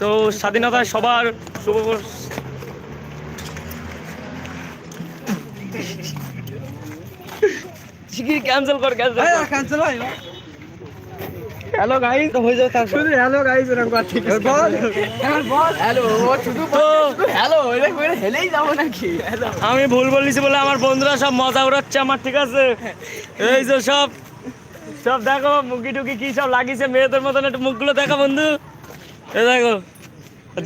তো স্বাধীনতায় সবার শুভ ক্যান্সেল কর ক্যান্সেল হ্যালো গাইস হয়ে শুধু হ্যালো গাইস এরকম কথা ঠিক আছে। বল বল হ্যালো ও শুধু হ্যালো এটা করে হেলেই যাব নাকি? আমি ভুল বলেছি বলে আমার বন্ধুরা সব মজা উড়াচ্ছে আমার ঠিক আছে? এই যে সব সব দেখো মুখি টুকি কি সব লাগিয়েছে মেয়েদের মতন একটু মুখগুলো দেখো বন্ধু। এ দেখো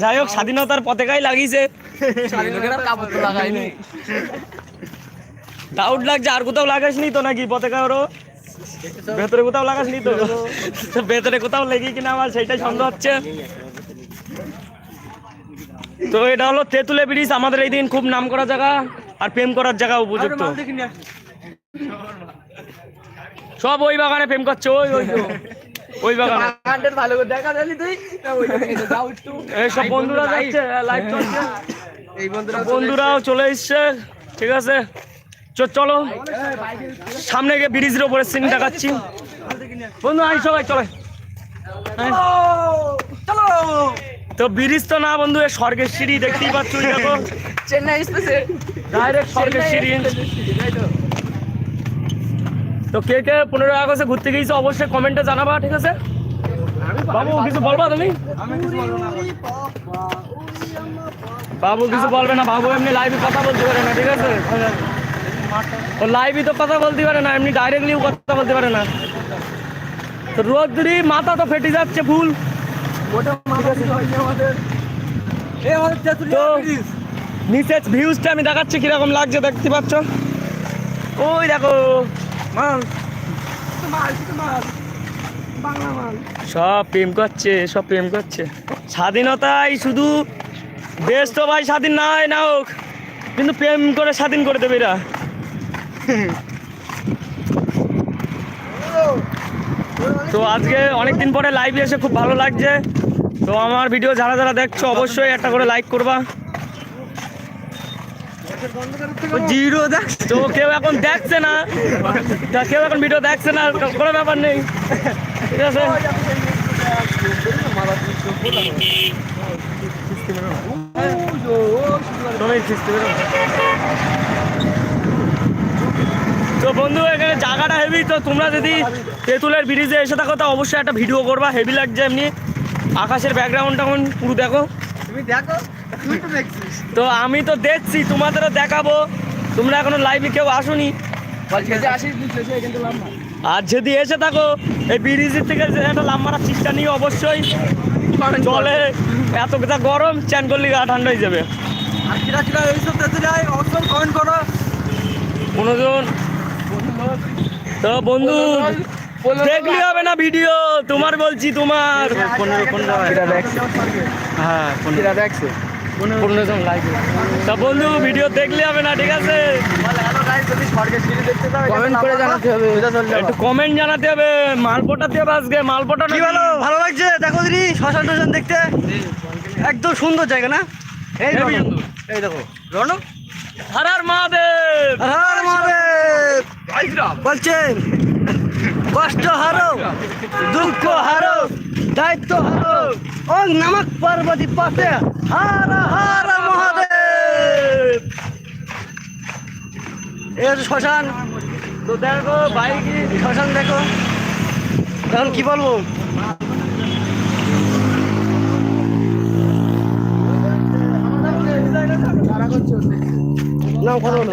যাই হোক স্বাধীনতার পতাকাই লাগিয়েছে। ডাউট লাগছে আর কোথাও লাগাস নি তো নাকি পতাকা ওরও ভেতরে কোথাও লাগাস নি তো ভেতরে কোথাও লেগে কিনা আমার সেটাই সন্দেহ হচ্ছে। তো এটা হলো তেঁতুলে ব্রিজ আমাদের এই দিন খুব নাম করা জায়গা আর প্রেম করার জায়গা উপযুক্ত। সব ওই বাগানে প্রেম করছে ওই ওই। ওই বাগানে। বাগানটার ভালো করে দেখা জানি তুই। যাও একটু। এই সব বন্ধুরা যাচ্ছে লাইভ চলছে। এই বন্ধুরা বন্ধুরাও চলে এসছে ঠিক আছে? চলো। সামনে গিয়ে ব্রিজের উপরে সিন দেখাচ্ছি। বন্ধু আই সবাই চলে। চলো। তো ব্রিজ তো না বন্ধু এ স্বর্গের সিঁড়ি দেখতেই পাচ্ছ দেখো। চেন্নাই ডাইরেক্ট স্বর্গের সিঁড়ি। তো কে কে পনেরোই আগস্টে ঘুরতে গিয়েছো, অবশ্যই কমেন্টে জানাবা, ঠিক আছে? বাবু, কিছু বলবা তুমি? বাবু, কিছু বলবে না, বাবু এমনি লাইভে কথা বলতে পারে না, ঠিক আছে? ও লাইভে তো কথা বলতে পারে না, এমনি ডাইরেক্টলিও কথা বলতে পারে না। তো রোদ্রি মাথা তো ফেটে যাচ্ছে, ফুল। তো নিচে ভিউজটা আমি দেখাচ্ছি, কীরকম লাগছে দেখতে পাচ্ছ? ওই দেখো। সব প্রেম করছে, সব প্রেম করছে। স্বাধীনতায় শুধু দেশ তো ভাই স্বাধীন না না হোক, কিন্তু প্রেম করে স্বাধীন করে দেবে এরা। তো আজকে অনেক দিন পরে লাইভে এসে খুব ভালো লাগছে। তো আমার ভিডিও যারা যারা দেখছ, অবশ্যই একটা করে লাইক করবা। জিরো দেখ। তো কেউ এখন দেখছে না। তা কেউ এখন ভিডিও দেখছে না কোনো ব্যাপার নেই। ঠিক আছে। তো বন্ধু এখানে জায়গাটা হেভি তো তোমরা যদি তেঁতুলের ব্রিজে এসে থাকো তো অবশ্যই একটা ভিডিও করবা। হেভি লাগছে এমনি। আকাশের ব্যাকগ্রাউন্ড এখন পুরো দেখো। তুমি দেখো। তো আমি তো দেখছি তোমাদেরও দেখাবো। তোমরা এখনও লাইভে কেউ আসোনি। আর যদি এসে থাকো এই ব্রিজের থেকে যে একটা লাম্বারা চিস্টা নিয়ে অবশ্যই। জলে এত কথা গরম চ্যান করলে গা ঠান্ডা হয়ে যাবে। কোনোজন তো বন্ধু দেখলি হবে না ভিডিও তোমার বলছি তোমার। হ্যাঁ দেখছে? পনেরো জন লাইক তা বন্ধু ভিডিও দেখলে হবে না ঠিক আছে? কমেন্ট করে জানাতে হবে। একটু কমেন্ট জানাতে হবে। মাল পটাতে হবে আজকে মাল পটানো কি বলো? ভালো লাগছে? দেখো দিদি শ্মশান টশান দেখতে। একদম সুন্দর জায়গা না? এই দেখো। হেবি সুন্দর। এই দেখো। রণ হারার মহাদেব। হর মহাদেব। বলছেন কষ্ট হারো দুঃখ হারো। দায়িত্ব হারো ও নামক পার্বতী পাশে হার হার মহাদেব! এর শ্মশান। তো দেখো বাইক শ্মশান দেখো। এখন কি বলব? নাম কথা বলো।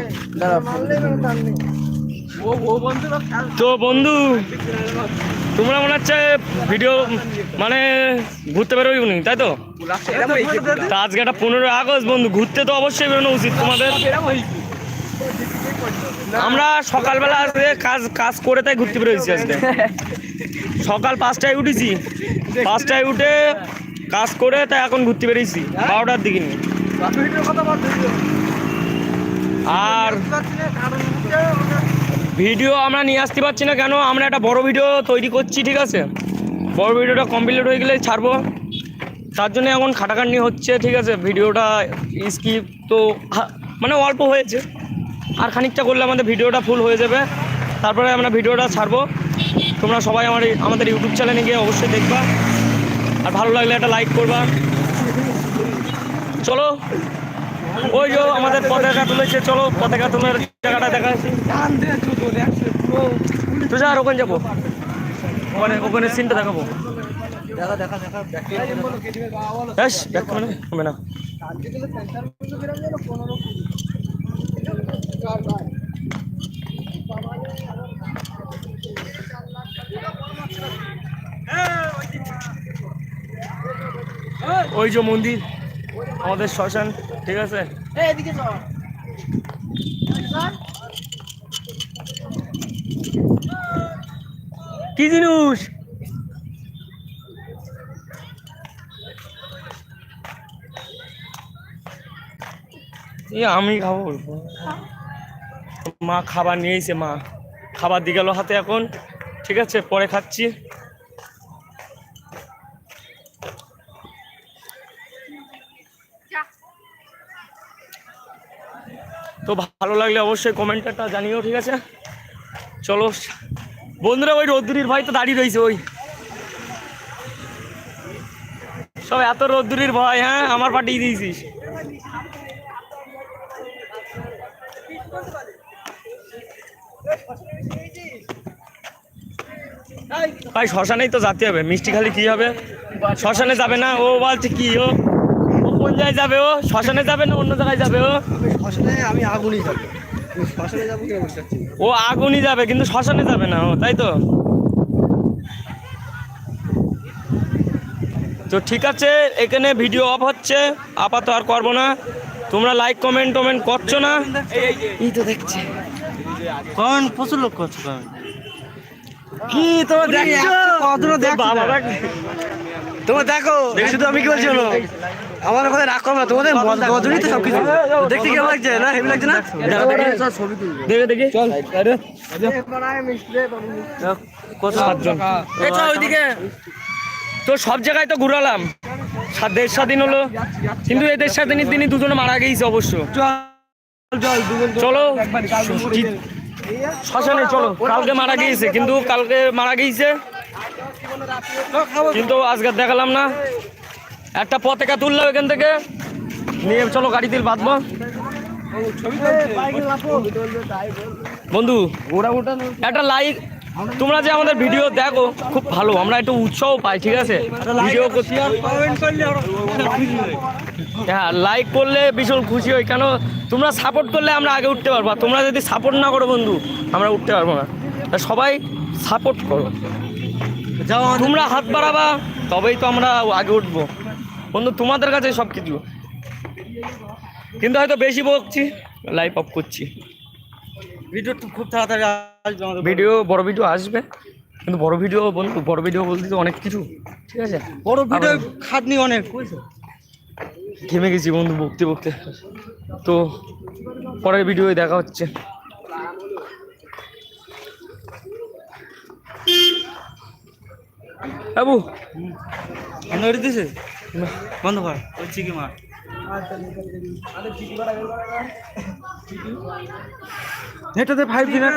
তো বন্ধু তোমরা মনে হচ্ছে ভিডিও মানে ঘুরতে বেরোই নি, তাই তো? তা আজকে একটা পনেরো আগস্ট, বন্ধু, ঘুরতে তো অবশ্যই বেরোনো উচিত তোমাদের। আমরা সকালবেলা আজকে কাজ কাজ করে তাই ঘুরতে বেরোয়েছি আজকে। সকাল পাঁচটায় উঠেছি। পাঁচটায় উঠে কাজ করে তাই এখন ঘুরতে বেরিয়েছি বারোটার দিকে নিয়ে। আর ভিডিও আমরা নিয়ে আসতে পারছি না, কেন? আমরা একটা বড় ভিডিও তৈরি করছি, ঠিক আছে? বড় ভিডিওটা কমপ্লিট হয়ে গেলে ছাড়বো। তার জন্য এখন খাটাখাটনি হচ্ছে, ঠিক আছে? ভিডিওটা স্কিপ তো মানে অল্প হয়েছে। আর খানিকটা করলে আমাদের ভিডিওটা ফুল হয়ে যাবে। তারপরে আমরা ভিডিওটা ছাড়বো। তোমরা সবাই আমার আমাদের ইউটিউব চ্যানেলে গিয়ে অবশ্যই দেখবা। আর ভালো লাগলে একটা লাইক করবা। চলো। ওই যে আমাদের পতাকা তুলেছে চলো পতাকা তোলার জায়গাটা দেখা তুষার, ওখানে যাব। ওখানে ওখানে সিনটা দেখাবো। হবে না। ওই যে মন্দির, আমাদের শ্মশান। ঠিক আছে? কি জিনিস? আমি খাব। মা খাবার নিয়েছে মা। খাবার দিয়ে গেল হাতে এখন। ঠিক আছে পরে খাচ্ছি। তো ভালো লাগলে অবশ্যই কমেন্টটা জানিও, ঠিক আছে? চলো, বন্ধুরা, ওই রোদ্দুরির ভাই তো দাঁড়িয়ে রয়েছে ওই। সব এত রোদ্দুরির ভয় হ্যাঁ? আমার পাঠিয়ে দিয়েছিস। ভাই, শ্মশানেই তো যাতে হবে। মিষ্টি খালি কি হবে? শ্মশানে যাবে না? ও বলছে কি, ও কোন জায়গায় যাবে ও? শ্মশানে যাবে না অন্য জায়গায় যাবে ও? শ্মশানে আমি আগুনই যাব। শ্মশানে ও আগুনই যাবে কিন্তু শ্মশানে যাবে না ও তাই তো? তো ঠিক আছে এখানে ভিডিও অফ হচ্ছে আপাতত আর করব না। তোমরা লাইক কমেন্ট টমেন্ট করছ না? এই তো দেখছি। কোন প্রচুর লোক করছ কি তোমার দেখছ? কতজন দেখছ? বাবা দেখ। তোমার দেখো শুধু আমি কি বলছি হলো আমার কথা রাগ করবে তোমাদের মজুরি তো সব কিছু দেখতে কেমন লাগছে? না হেভি লাগছে না? দেখে দেখি। চল কত সাতজন। ওইদিকে। তো সব জায়গায় তো ঘুরালাম। সাত দেড় স্বাধীন হলো। কিন্তু এই এদের স্বাধীনের দিনই দুজনে মারা গেছে অবশ্য। চলো শ্মশানে চলো। কালকে মারা গিয়েছে কিন্তু কালকে মারা গিয়েছে। কিন্তু আজকে দেখালাম না। একটা পতাকা তুললাম এখান থেকে। নিয়ে চলো গাড়ি দিল বাঁধবো। বন্ধু, একটা লাইক তোমরা যে আমাদের ভিডিও দেখো, খুব ভালো। আমরা একটু উৎসাহ পাই, ঠিক আছে? ভিডিও হ্যাঁ লাইক করলে ভীষণ খুশি হই। কেন, তোমরা সাপোর্ট করলে আমরা আগে উঠতে পারব। তোমরা যদি সাপোর্ট না করো, বন্ধু, আমরা উঠতে পারব না। সবাই সাপোর্ট করো। তোমরা হাত বাড়াবা, তবেই তো আমরা আগে উঠবো। বন্ধু তোমাদের কাছে সব কিছু কিন্তু হয়তো বেশি বকছি লাইভ অফ করছি। ভিডিও তো খুব তাড়াতাড়ি আসবে আমাদের ভিডিও বড় ভিডিও আসবে। কিন্তু বড় ভিডিও বন্ধু বড় ভিডিও বলতে তো অনেক কিছু ঠিক আছে? বড় ভিডিও খাটনি অনেক বুঝছ? ঘেমে গেছি বন্ধু বকতে বকতে। তো পরের ভিডিও দেখা হচ্ছে। বাবু। দিছে? বন্ধ কর ওই চিকি মার। নেটাতে ফাইভ দিনের